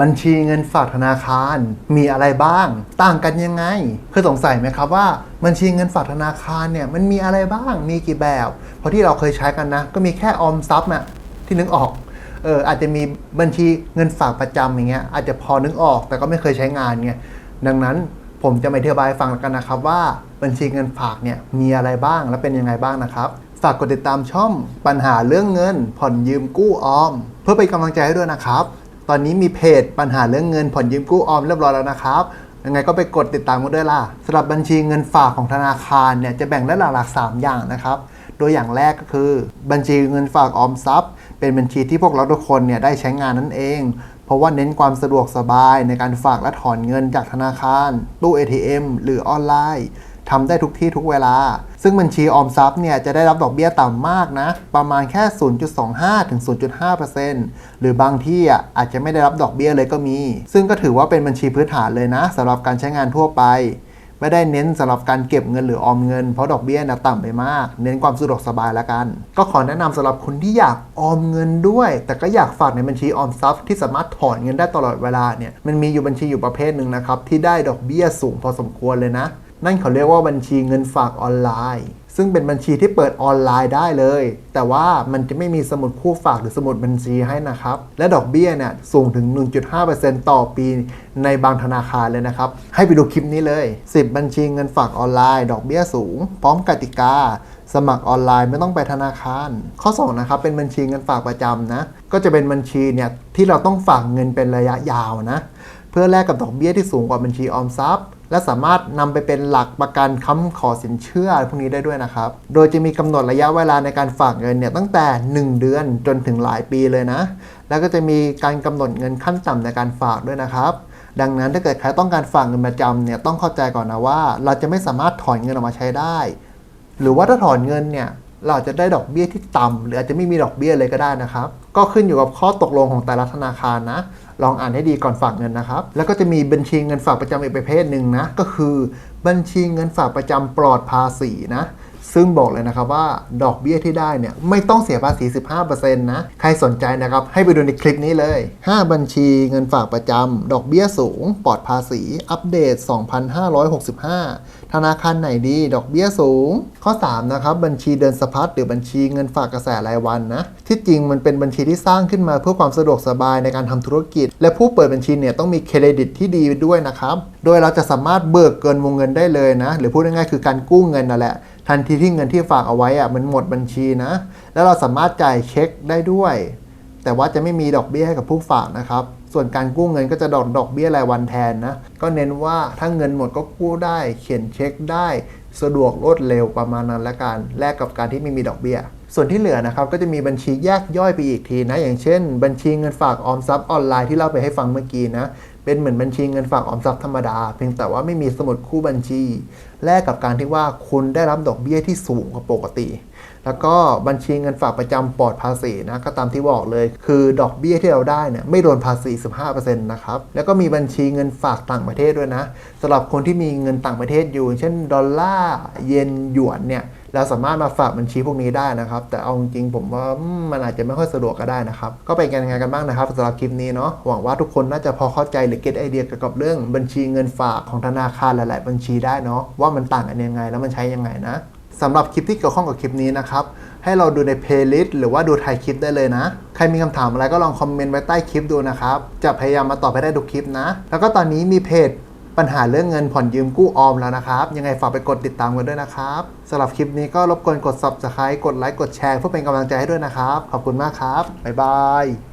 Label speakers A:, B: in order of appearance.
A: บัญชีเงินฝากธนาคารมีอะไรบ้าง ต่างกันยังไงเคยสงสัยไหมครับว่าบัญชีเงินฝากธนาคารเนี่ยมันมีอะไรบ้างมีกี่แบบเพราะที่เราเคยใช้กันนะ ก็มีแค่ออมทรัพย์น่ะที่นึกออกเอออาจจะมีบัญชีเงินฝากประจำอย่างเงี้ยอาจจะพอนึกออกแต่ก็ไม่เคยใช้งานไงดังนั้นผมจะมาอธิบายให้ฟังกันนะครับว่าบัญชีเงินฝากเนี่ยมีอะไรบ้างและเป็นยังไงบ้างนะครับฝากกดติดตามช่องปัญหาเรื่องเงิน ผ่อนยืมกู้ออม เพื่อเป็นกำลังใจให้ด้วยนะครับ ตอนนี้มีเพจปัญหาเรื่องเงินผ่อนยืมกู้ออมเรียบร้อยแล้วนะครับ ยังไงก็ไปกดติดตามกันด้วยล่ะสำหรับบัญชีเงินฝากของธนาคารเนี่ยจะแบ่งได้หลักๆ3อย่างนะครับ โดยอย่างแรกก็คือ บัญชีเงินฝากออมทรัพย์ เป็นบัญชีที่พวกเราทุกคนเนี่ยได้ใช้งานนั่นเอง เพราะว่าเน้นความสะดวกสบายในการฝากและถอนเงินจากธนาคาร ตู้ ATM หรือออนไลน์ ทำได้ทุกที่ทุกเวลา ซึ่งบัญชีออมทรัพย์เนี่ยจะได้รับดอกเบี้ยต่ำมากนะ ประมาณแค่ 0.25 ถึง 0.5%หรือบางที่อะอาจจะไม่ได้รับดอกเบี้ยเลยก็มี ซึ่งก็ถือว่าเป็นบัญชีพื้นฐานเลยนะสำหรับการใช้งานทั่วไป ไม่ได้เน้นสำหรับการเก็บเงินหรือออมเงินเพราะดอกเบี้ยนะต่ำไปมาก เน้นความสะดวกสบายล้วกัน ก็ขอแนะนำสำหรับคนที่อยากออมเงินด้วย แต่ก็อยากฝากในบัญชีออมทรัพย์ที่สามารถถอนเงินได้ตลอดเวลาเนี่ยมันมีอยู่บัญชีอยู่ประเภทหนึ่งนะครับที่ได้ดอกเบี้ยสูงพอสมควรเลยนะ นั่นเขาเรียกว่าบัญชีเงินฝากออนไลน์ ซึ่งเป็นบัญชีที่เปิดออนไลน์ได้เลย แต่ว่ามันจะไม่มีสมุดคู่ฝากหรือสมุดบัญชีให้นะครับ และดอกเบี้ยเนี่ยสูงถึง 1.5%ต่อปีในบางธนาคารเลยนะครับ ให้ไปดูคลิปนี้เลย 10 บัญชีเงินฝากออนไลน์ ดอกเบี้ยสูง พร้อมกติกาสมัครออนไลน์ไม่ต้องไปธนาคาร ข้อ2นะครับเป็นบัญชีเงินฝากประจำนะ ก็จะเป็นบัญชีเนี่ยที่เราต้องฝากเงินเป็นระยะยาวนะ เพื่อแลกกับดอกเบี้ยที่สูงกว่าบัญชีออมทรัพย์ และสามารถนำไปเป็นหลักประกันค้ำขอสินเชื่อพวกนี้ได้ด้วยนะครับ โดยจะมีกำหนดระยะเวลาในการฝากเงินเนี่ยตั้งแต่ 1 เดือนจนถึงหลายปีเลยนะ แล้วก็จะมีการกำหนดเงินขั้นต่ำในการฝากด้วยนะครับดังนั้นถ้าเกิดใครต้องการฝากเงินประจำเนี่ยต้องเข้าใจก่อนนะว่า เราจะไม่สามารถถอนเงินออกมาใช้ได้ หรือว่าถ้าถอนเงินเนี่ย เราจจะได้ดอกเบี้ยที่ต่ำหรืออาจจะไม่มีดอกเบี้ยเลยก็ได้นะครับ ก็ขึ้นอยู่กับข้อตกลงของแต่ละธนาคารนะ ลองอ่านให้ดีก่อนฝากเงินนะครับ แล้วก็จะมีบัญชีเงินฝากประจำอีกประเภทหนึ่งนะ ก็คือบัญชีเงินฝากประจำปลอดภาษีนะ ซึ่งบอกเลยนะครับว่าดอกเบี้ยที่ได้เนี่ยไม่ต้องเสียภาษี 15%นะ ใครสนใจนะครับให้ไปดูในคลิปนี้เลย 5 บัญชีเงินฝากประจำดอกเบี้ยสูง ปลอดภาษี อัปเดต 2565 ธนาคารไหนดี ดอกเบี้ยสูง ข้อ 3 นะครับ บัญชีเดินสะพัดหรือบัญชีเงินฝากกระแสรายวันนะ ที่จริงมันเป็นบัญชีที่สร้างขึ้นมาเพื่อความสะดวกสบายในการทำธุรกิจ และผู้เปิดบัญชีเนี่ยต้องมีเครดิตที่ดีด้วยนะครับ โดยเราจะสามารถเบิกเกินวงเงินได้เลยนะ หรือพูดง่ายๆคือการกู้เงินนั่นแหละ ทันทีที่เงินที่ฝากเอาไว้อะมันหมดบัญชีนะ แล้วเราสามารถจ่ายเช็คได้ด้วย แต่ว่าจะไม่มีดอกเบี้ยให้กับผู้ฝากนะครับ ส่วนการกู้เงินก็จะดอกดอกเบี้ยรายวันแทนนะ ก็เน้นว่าถ้าเงินหมดก็กู้ได้ เขียนเช็คได้ สะดวกรวดเร็วประมาณนั้นละกัน แลกกับการที่ไม่มีดอกเบี้ยส่วนที่เหลือนะครับก็จะมีบัญชีแยกย่อยไปอีกทีนะ อย่างเช่น บัญชีเงินฝากออมทรัพย์ออนไลน์ที่เล่าไปให้ฟังเมื่อกี้นะ เป็นเหมือนบัญชีเงินฝากออมทรัพย์ธรรมดา เพียงแต่ว่าไม่มีสมุดคู่บัญชี แลกกับการที่ว่าคุณได้รับดอกเบี้ยที่สูงกว่าปกติ แล้วก็บัญชีเงินฝากประจำปลอดภาษีนะก็ตามที่บอกเลย คือดอกเบี้ยที่เราได้เนี่ยไม่โดนภาษี 15%นะครับ แล้วก็มีบัญชีเงินฝากต่างประเทศด้วยนะสำหรับคนที่มีเงินต่างประเทศอยู่ เช่นดอลลาร์เยนหยวนเนี่ยเราสามารถมาฝากบัญชีพวกนี้ได้นะครับ แต่เอาจริงผมว่ามันอาจจะไม่ค่อยสะดวกก็ได้นะครับ ก็เป็นกันยังไงกันบ้างนะครับสำหรับคลิปนี้เนาะหวังว่าทุกคนน่าจะพอเข้าใจหรือเก็ตไอเดียเกี่ยวกับเรื่องบัญชีเงินฝากของธนาคารหลาย ๆ บัญชีได้เนาะว่ามันต่างกันยังไงแล้วมันใช้ยังไงนะสำหรับคลิปที่เกี่ยวข้องกับคลิปนี้นะครับให้เราดูในเพลย์ลิสต์หรือว่าดูไทยคลิปได้เลยนะ ใครมีคำถามอะไรก็ลองคอมเมนต์ไว้ใต้คลิปดูนะครับ จะพยายามมาตอบให้ได้ทุกคลิปนะ แล้วก็ตอนนี้มีเพจปัญหาเรื่องเงินผ่อนยืมกู้ออมแล้วนะครับ ยังไงฝากไปกดติดตามกันด้วยนะครับสำหรับคลิปนี้ก็รบกวนกด subscribe กดไลค์กดแชร์เพื่อเป็นกำลังใจให้ด้วยนะครับ ขอบคุณมากครับ บ๊ายบาย